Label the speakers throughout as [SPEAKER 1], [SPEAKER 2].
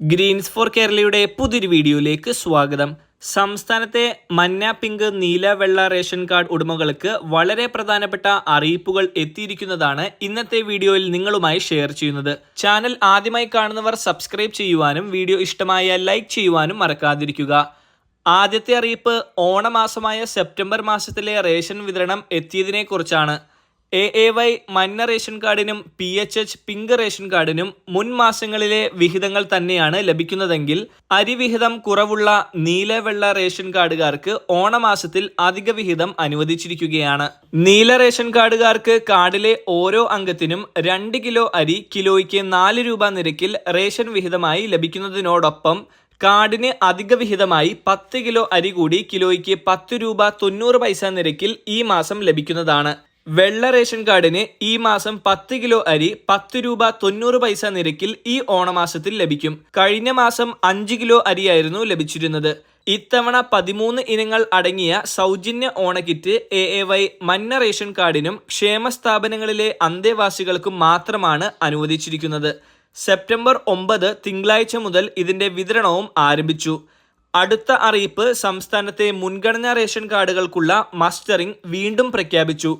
[SPEAKER 1] Green's four കേരളയുടെ പുതിയൊരു വീഡിയോയിലേക്ക് സ്വാഗതം. സംസ്ഥാനത്തെ മഞ്ഞ പിങ്ക് നീല വെള്ള റേഷൻ കാർഡ് ഉടമകൾക്ക് വളരെ പ്രധാനപ്പെട്ട അറിയിപ്പുകൾ എത്തിയിരിക്കുന്നതാണ് ഇന്നത്തെ വീഡിയോയിൽ നിങ്ങളുമായി ഷെയർ ചെയ്യുന്നത്. ചാനൽ ആദ്യമായി കാണുന്നവർ സബ്സ്ക്രൈബ് ചെയ്യുവാനും വീഡിയോ ഇഷ്ടമായ ലൈക്ക് ചെയ്യുവാനും മറക്കാതിരിക്കുക. ആദ്യത്തെ അറിയിപ്പ് ഓണമാസമായ സെപ്റ്റംബർ മാസത്തിലെ റേഷൻ വിതരണം എത്തിയതിനെക്കുറിച്ചാണ്. എ എ വൈ മഞ്ഞ ration കാർഡിനും P H H pink ration കാർഡിനും മുൻ മാസങ്ങളിലെ വിഹിതങ്ങൾ തന്നെയാണ് ലഭിക്കുന്നതെങ്കിൽ അരിവിഹിതം കുറവുള്ള നീലവെള്ള റേഷൻ കാർഡുകാർക്ക് ഓണമാസത്തിൽ അധിക വിഹിതം അനുവദിച്ചിരിക്കുകയാണ്. നീല റേഷൻ കാർഡുകാർക്ക് കാർഡിലെ ഓരോ അംഗത്തിനും രണ്ട് കിലോ അരി കിലോയ്ക്ക് നാല് രൂപ നിരക്കിൽ റേഷൻ വിഹിതമായി ലഭിക്കുന്നതിനോടൊപ്പം കാർഡിന് അധിക വിഹിതമായി പത്ത് കിലോ അരി കൂടി കിലോയ്ക്ക് പത്ത് രൂപ തൊണ്ണൂറ് പൈസ നിരക്കിൽ ഈ മാസം ലഭിക്കുന്നതാണ്. വെള്ള റേഷൻ കാർഡിന് ഈ മാസം പത്ത് കിലോ അരി പത്ത് രൂപ തൊണ്ണൂറ് പൈസ നിരക്കിൽ ഈ ഓണമാസത്തിൽ ലഭിക്കും. കഴിഞ്ഞ മാസം അഞ്ച് കിലോ അരിയായിരുന്നു ലഭിച്ചിരുന്നത്. ഇത്തവണ പതിമൂന്ന് ഇനങ്ങൾ അടങ്ങിയ സൗജന്യ ഓണക്കിറ്റ് എ എ വൈ മഞ്ഞ റേഷൻ കാർഡിനും ക്ഷേമ സ്ഥാപനങ്ങളിലെ അന്തേവാസികൾക്കും മാത്രമാണ് അനുവദിച്ചിരിക്കുന്നത്. സെപ്റ്റംബർ ഒമ്പത് തിങ്കളാഴ്ച മുതൽ ഇതിന്റെ വിതരണവും ആരംഭിച്ചു. അടുത്ത അറിയിപ്പ് സംസ്ഥാനത്തെ മുൻഗണനാ റേഷൻ കാർഡുകൾക്കുള്ള മസ്റ്ററിംഗ് വീണ്ടും പ്രഖ്യാപിച്ചു.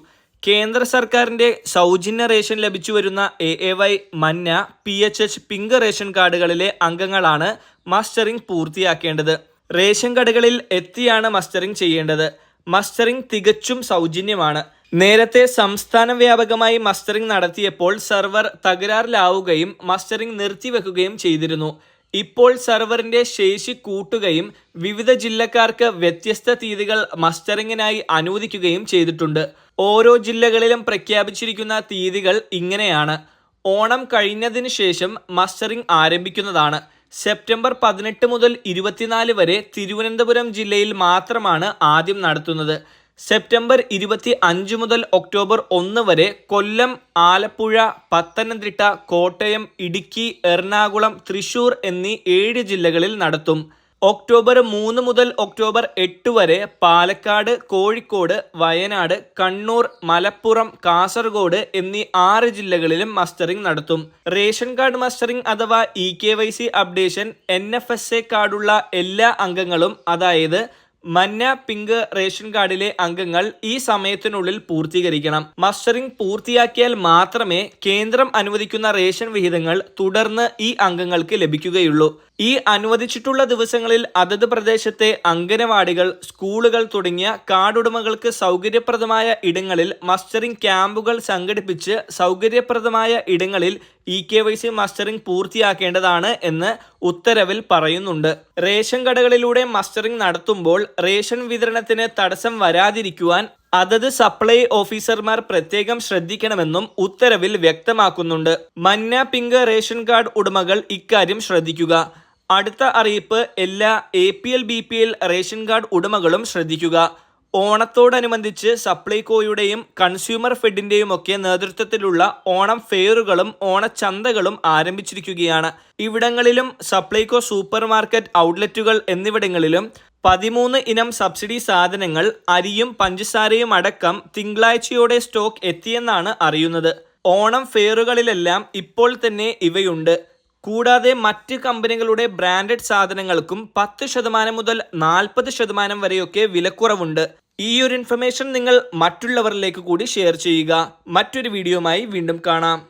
[SPEAKER 1] കേന്ദ്ര സർക്കാരിന്റെ സൗജന്യ റേഷൻ ലഭിച്ചു വരുന്ന എ എ വൈ മഞ്ഞ P H H pink ration കാർഡുകളിലെ അംഗങ്ങളാണ് മസ്റ്ററിംഗ് പൂർത്തിയാക്കേണ്ടത്. റേഷൻ കടകളിൽ എത്തിയാണ് മസ്റ്ററിംഗ് ചെയ്യേണ്ടത്. മസ്റ്ററിംഗ് തികച്ചും സൗജന്യമാണ്. നേരത്തെ സംസ്ഥാന വ്യാപകമായി മസ്റ്ററിംഗ് നടത്തിയപ്പോൾ സെർവർ തകരാറിലാവുകയും മസ്റ്ററിംഗ് നിർത്തിവെക്കുകയും ചെയ്തിരുന്നു. ഇപ്പോൾ സെർവറിന്റെ ശേഷി കൂട്ടുകയും വിവിധ ജില്ലക്കാർക്ക് വ്യത്യസ്ത തീയതികൾ മസ്റ്ററിങ്ങിനായി അനുവദിക്കുകയും ചെയ്തിട്ടുണ്ട്. ഓരോ ജില്ലകളിലും പ്രഖ്യാപിച്ചിരിക്കുന്ന തീയതികൾ ഇങ്ങനെയാണ്. ഓണം കഴിഞ്ഞതിന് ശേഷം മസ്റ്ററിംഗ് ആരംഭിക്കുന്നതാണ്. സെപ്റ്റംബർ പതിനെട്ട് മുതൽ ഇരുപത്തിനാല് വരെ തിരുവനന്തപുരം ജില്ലയിൽ മാത്രമാണ് ആദ്യം നടത്തുന്നത്. സെപ്റ്റംബർ ഇരുപത്തി അഞ്ച് മുതൽ ഒക്ടോബർ ഒന്ന് വരെ കൊല്ലം ആലപ്പുഴ പത്തനംതിട്ട കോട്ടയം ഇടുക്കി എറണാകുളം തൃശൂർ എന്നീ ഏഴ് ജില്ലകളിൽ നടത്തും. ഒക്ടോബർ മൂന്ന് മുതൽ ഒക്ടോബർ എട്ട് വരെ പാലക്കാട് കോഴിക്കോട് വയനാട് കണ്ണൂർ മലപ്പുറം കാസർഗോഡ് എന്നീ ആറ് ജില്ലകളിലും മസ്റ്ററിംഗ് നടത്തും. റേഷൻ കാർഡ് മസ്റ്ററിംഗ് അഥവാ E K Y C updation N F S A കാർഡുള്ള എല്ലാ അംഗങ്ങളും അതായത് മഞ്ഞ പിങ്ക് റേഷൻ കാർഡിലെ അംഗങ്ങൾ ഈ സമയത്തിനുള്ളിൽ പൂർത്തീകരിക്കണം. മസ്റ്ററിംഗ് പൂർത്തിയാക്കിയാൽ മാത്രമേ കേന്ദ്രം അനുവദിക്കുന്ന റേഷൻ വിഹിതങ്ങൾ തുടർന്ന് ഈ അംഗങ്ങൾക്ക് ലഭിക്കുകയുള്ളൂ. ഈ അനുവദിച്ചിട്ടുള്ള ദിവസങ്ങളിൽ അതത് പ്രദേശത്തെ അംഗനവാടികൾ സ്കൂളുകൾ തുടങ്ങിയ കാർഡുടമകൾക്ക് സൗകര്യപ്രദമായ ഇടങ്ങളിൽ മസ്റ്ററിംഗ് ക്യാമ്പുകൾ സംഘടിപ്പിച്ച് സൗകര്യപ്രദമായ ഇടങ്ങളിൽ E K Y C mustering പൂർത്തിയാക്കേണ്ടതാണ് എന്ന് ഉത്തരവിൽ പറയുന്നുണ്ട്. റേഷൻ കടകളിലൂടെ മസ്റ്ററിംഗ് നടത്തുമ്പോൾ റേഷൻ വിതരണത്തിന് തടസ്സം വരാതിരിക്കുവാൻ അതത് സപ്ലൈ ഓഫീസർമാർ പ്രത്യേകം ശ്രദ്ധിക്കണമെന്നും ഉത്തരവിൽ വ്യക്തമാക്കുന്നുണ്ട്. മഞ്ഞ പിങ്ക് റേഷൻ കാർഡ് ഉടമകൾ ഇക്കാര്യം ശ്രദ്ധിക്കുക. അടുത്ത അറിയിപ്പ് എല്ലാ A P L B P L ration card ഉടമകളും ശ്രദ്ധിക്കുക. ഓണത്തോടനുബന്ധിച്ച് സപ്ലൈകോയുടെയും കൺസ്യൂമർ ഫെഡിന്റെയും ഒക്കെ നേതൃത്വത്തിലുള്ള ഓണം ഫെയറുകളും ഓണച്ചന്തകളും ആരംഭിച്ചിരിക്കുകയാണ്. ഇവിടങ്ങളിലും സപ്ലൈകോ സൂപ്പർ മാർക്കറ്റ് ഔട്ട്ലെറ്റുകൾ എന്നിവിടങ്ങളിലും പതിമൂന്ന് ഇനം സബ്സിഡി സാധനങ്ങൾ അരിയും പഞ്ചസാരയും അടക്കം തിങ്കളാഴ്ചയോടെ സ്റ്റോക്ക് എത്തിയെന്നാണ് അറിയുന്നത്. ഓണം ഫെയറുകളിലെല്ലാം ഇപ്പോൾ തന്നെ ഇവയുണ്ട്. കൂടാതെ മറ്റ് കമ്പനികളുടെ ബ്രാൻഡഡ് സാധനങ്ങൾക്കും പത്ത് ശതമാനം മുതൽ നാൽപ്പത് ശതമാനം വരെയൊക്കെ വിലക്കുറവുണ്ട്. ഈ ഒരു ഇൻഫർമേഷൻ നിങ്ങൾ മറ്റുള്ളവരിലേക്ക് കൂടി ഷെയർ ചെയ്യുക. മറ്റൊരു വീഡിയോയുമായി വീണ്ടും കാണാം.